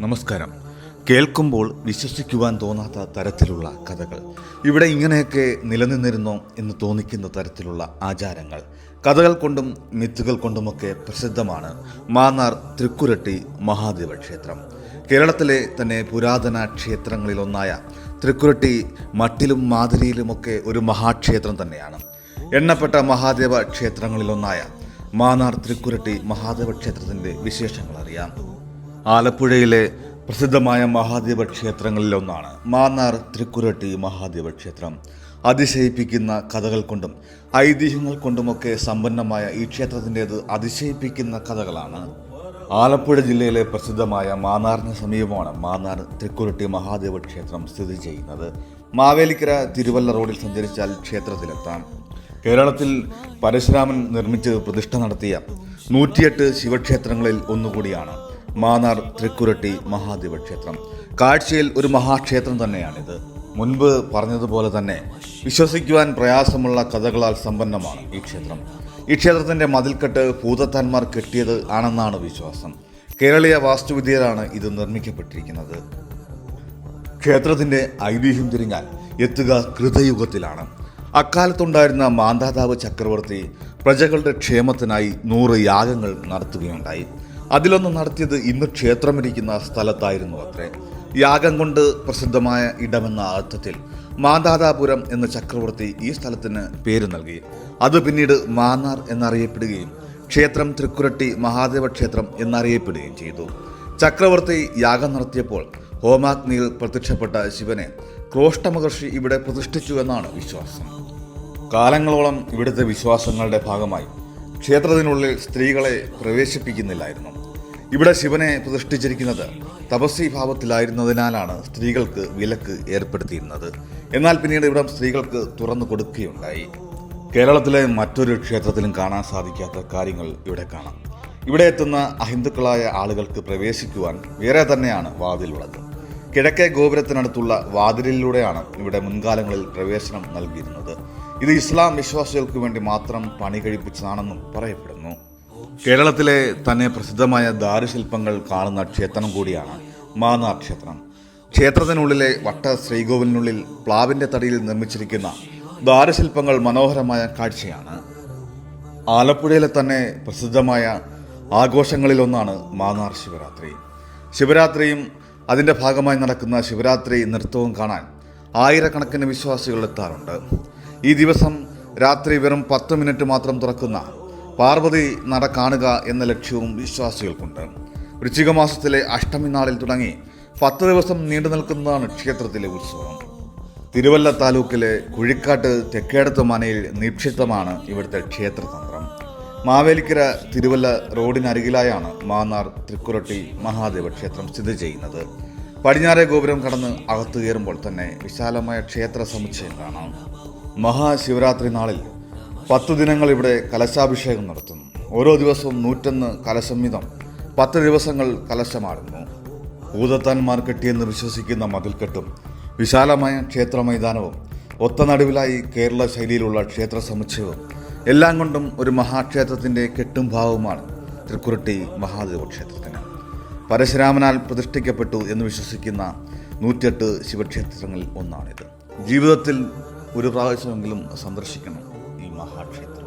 നമസ്കാരം. കേൾക്കുമ്പോൾ വിശ്വസിക്കുവാൻ തോന്നാത്ത തരത്തിലുള്ള കഥകൾ. ഇവിടെ ഇങ്ങനെയൊക്കെ നിലനിന്നിരുന്നോ എന്ന് തോന്നിക്കുന്ന തരത്തിലുള്ള ആചാരങ്ങൾ. കഥകൾ കൊണ്ടും മിത്തുകൾ കൊണ്ടുമൊക്കെ പ്രസിദ്ധമാണ് മാന്നാർ തൃക്കുരട്ടി മഹാദേവ ക്ഷേത്രം. കേരളത്തിലെ തന്നെ പുരാതന ക്ഷേത്രങ്ങളിലൊന്നായ തൃക്കുരട്ടി മട്ടിലും മാതിരിയിലുമൊക്കെ ഒരു മഹാക്ഷേത്രം തന്നെയാണ്. എണ്ണപ്പെട്ട മഹാദേവ ക്ഷേത്രങ്ങളിലൊന്നായ മാന്നാർ തൃക്കുരട്ടി മഹാദേവ ക്ഷേത്രത്തിന്റെ വിശേഷങ്ങൾ അറിയാം ആലപ്പുഴയിലെ പ്രസിദ്ധമായ മഹാദേവ ക്ഷേത്രങ്ങളിലൊന്നാണ് മാന്നാർ തൃക്കുരട്ടി മഹാദേവ ക്ഷേത്രം. അതിശയിപ്പിക്കുന്ന കഥകൾ കൊണ്ടും ഐതിഹ്യങ്ങൾ കൊണ്ടുമൊക്കെ സമ്പന്നമായ ഈ ക്ഷേത്രത്തിന്റേത് അതിശയിപ്പിക്കുന്ന കഥകളാണ്. ആലപ്പുഴ ജില്ലയിലെ പ്രസിദ്ധമായ മാന്നാറിന് സമീപമാണ് മാന്നാർ തൃക്കുരട്ടി മഹാദേവ ക്ഷേത്രം സ്ഥിതി ചെയ്യുന്നത്. മാവേലിക്കര തിരുവല്ല റോഡിൽ സഞ്ചരിച്ചാൽ ക്ഷേത്രത്തിലെത്താം. കേരളത്തിൽ പരശുരാമൻ നിർമ്മിച്ച് പ്രതിഷ്ഠ നടത്തിയ നൂറ്റിയെട്ട് ശിവക്ഷേത്രങ്ങളിൽ ഒന്നുകൂടിയാണ്. മാന്നാർ തൃക്കുരട്ടി മഹാദേവ ക്ഷേത്രം. കാഴ്ചയിൽ ഒരു മഹാക്ഷേത്രം തന്നെയാണിത്. മുൻപ് പറഞ്ഞതുപോലെ തന്നെ വിശ്വസിക്കുവാൻ പ്രയാസമുള്ള കഥകളാൽ സമ്പന്നമാണ് ഈ ക്ഷേത്രം. ഈ ക്ഷേത്രത്തിന്റെ മതിൽക്കെട്ട് ഭൂതത്താന്മാർ കെട്ടിയത് ആണെന്നാണ് വിശ്വാസം. കേരളീയ വാസ്തുവിദ്യയിലാണ് ഇത് നിർമ്മിക്കപ്പെട്ടിരിക്കുന്നത്. ക്ഷേത്രത്തിന്റെ ഐതിഹ്യം തിരിഞ്ഞാൽ എത്തുക കൃതയുഗത്തിലാണ്. അക്കാലത്തുണ്ടായിരുന്ന മാന്താതാവ് ചക്രവർത്തി പ്രജകളുടെ ക്ഷേമത്തിനായി നൂറ് യാഗങ്ങൾ നടത്തുകയുണ്ടായി. അതിലൊന്ന് നടത്തിയത് ഇന്ന് ക്ഷേത്രമിരിക്കുന്ന സ്ഥലത്തായിരുന്നു അത്രേ. യാഗം കൊണ്ട് പ്രസിദ്ധമായ ഇടമെന്ന അർത്ഥത്തിൽ മാന്താതാപുരം എന്ന ചക്രവർത്തി ഈ സ്ഥലത്തിന് പേര് നൽകി. അത് പിന്നീട് മാന്നാർ എന്നറിയപ്പെടുകയും ക്ഷേത്രം തൃക്കുരട്ടി മഹാദേവ ക്ഷേത്രം എന്നറിയപ്പെടുകയും ചെയ്തു. ചക്രവർത്തി യാഗം നടത്തിയപ്പോൾ ഹോമാഗ്നിയിൽ പ്രത്യക്ഷപ്പെട്ട ശിവനെ ക്രോഷ്ടമഹർഷി ഇവിടെ പ്രതിഷ്ഠിച്ചു എന്നാണ് വിശ്വാസം. കാലങ്ങളോളം ഇവിടുത്തെ വിശ്വാസങ്ങളുടെ ഭാഗമായി ക്ഷേത്രത്തിനുള്ളിൽ സ്ത്രീകളെ പ്രവേശിപ്പിക്കുന്നില്ലായിരുന്നു. ഇവിടെ ശിവനെ പ്രതിഷ്ഠിച്ചിരിക്കുന്നത് തപസ്വി ഭാവത്തിലായിരുന്നതിനാലാണ് സ്ത്രീകൾക്ക് വിലക്ക് ഏർപ്പെടുത്തിയിരുന്നത്. എന്നാൽ പിന്നീട് ഇവിടം സ്ത്രീകൾക്ക് തുറന്നു കൊടുക്കുകയുണ്ടായി. കേരളത്തിലെ മറ്റൊരു ക്ഷേത്രത്തിലും കാണാൻ സാധിക്കാത്ത കാര്യങ്ങൾ ഇവിടെ കാണാം. ഇവിടെ എത്തുന്ന അഹിന്ദുക്കളായ ആളുകൾക്ക് പ്രവേശിക്കുവാൻ വേറെ തന്നെയാണ് വാതിലുള്ളത്. കിഴക്കേ ഗോപുരത്തിനടുത്തുള്ള വാതിലിലൂടെയാണ് ഇവിടെ മുൻകാലങ്ങളിൽ പ്രവേശനം നൽകിയിരുന്നത്. ഇത് ഇസ്ലാം വിശ്വാസികൾക്ക് വേണ്ടി മാത്രം പണി കഴിപ്പിച്ചതാണെന്നും പറയപ്പെടുന്നു. കേരളത്തിലെ തന്നെ പ്രസിദ്ധമായ ദാരുശില്പങ്ങൾ കാണുന്ന ക്ഷേത്രം കൂടിയാണ് മാന്നാർ ക്ഷേത്രം. ക്ഷേത്രത്തിനുള്ളിലെ വട്ട ശ്രീകോവിലിനുള്ളിൽ പ്ലാവിന്റെ തടിയിൽ നിർമ്മിച്ചിരിക്കുന്ന ദാരുശില്പങ്ങൾ മനോഹരമായ കാഴ്ചയാണ്. ആലപ്പുഴയിലെ തന്നെ പ്രസിദ്ധമായ ആഘോഷങ്ങളിലൊന്നാണ് മാന്നാർ ശിവരാത്രി. ശിവരാത്രിയും അതിന്റെ ഭാഗമായി നടക്കുന്ന ശിവരാത്രി നൃത്തവും കാണാൻ ആയിരക്കണക്കിന് വിശ്വാസികൾ എത്താറുണ്ട്. ഈ ദിവസം രാത്രി വെറും പത്ത് മിനിറ്റ് മാത്രം തുറക്കുന്ന പാർവതി നട കാണുക എന്ന ലക്ഷ്യവും വിശ്വാസികൾക്കുണ്ട്. വൃശ്ചിക മാസത്തിലെ അഷ്ടമി നാളിൽ തുടങ്ങി പത്ത് ദിവസം നീണ്ടു നിൽക്കുന്നതാണ് ക്ഷേത്രത്തിലെ ഉത്സവം. തിരുവല്ല താലൂക്കിലെ കുഴിക്കാട്ട് തെക്കേടത്ത് മനയിൽ നിക്ഷിപ്തമാണ് ഇവിടുത്തെ ക്ഷേത്രതന്ത്രം. മാവേലിക്കര തിരുവല്ല റോഡിനരികിലായാണ് മാന്നാർ തൃക്കുരട്ടി മഹാദേവ ക്ഷേത്രം സ്ഥിതി ചെയ്യുന്നത്. പടിഞ്ഞാറേ ഗോപുരം കടന്ന് അകത്തു കയറുമ്പോൾ തന്നെ വിശാലമായ ക്ഷേത്ര സമുച്ചയം കാണാം. മഹാശിവരാത്രി നാളിൽ പത്ത് ദിനങ്ങൾ ഇവിടെ കലശാഭിഷേകം നടത്തുന്നു. ഓരോ ദിവസവും നൂറ്റൊന്ന് കലശം വീതം പത്ത് ദിവസങ്ങൾ കലശമാടുന്നു. ഭൂതത്താന്മാർ കെട്ടിയെന്ന് വിശ്വസിക്കുന്ന മതിൽക്കെട്ടും വിശാലമായ ക്ഷേത്ര മൈതാനവും ഒത്ത നടുവിലായി കേരള ശൈലിയിലുള്ള ക്ഷേത്ര സമുച്ചയവും എല്ലാം കൊണ്ടും ഒരു മഹാക്ഷേത്രത്തിന്റെ കെട്ടും ഭാവവുമാണ് തൃക്കുരട്ടി മഹാദേവ ക്ഷേത്രത്തിന് പരശുരാമനാൽ പ്രതിഷ്ഠിക്കപ്പെട്ടു എന്ന് വിശ്വസിക്കുന്ന നൂറ്റെട്ട് ശിവക്ഷേത്രങ്ങളിൽ ഒന്നാണിത്. ജീവിതത്തിൽ ഒരു പ്രാവശ്യമെങ്കിലും സന്ദർശിക്കണം. ഈ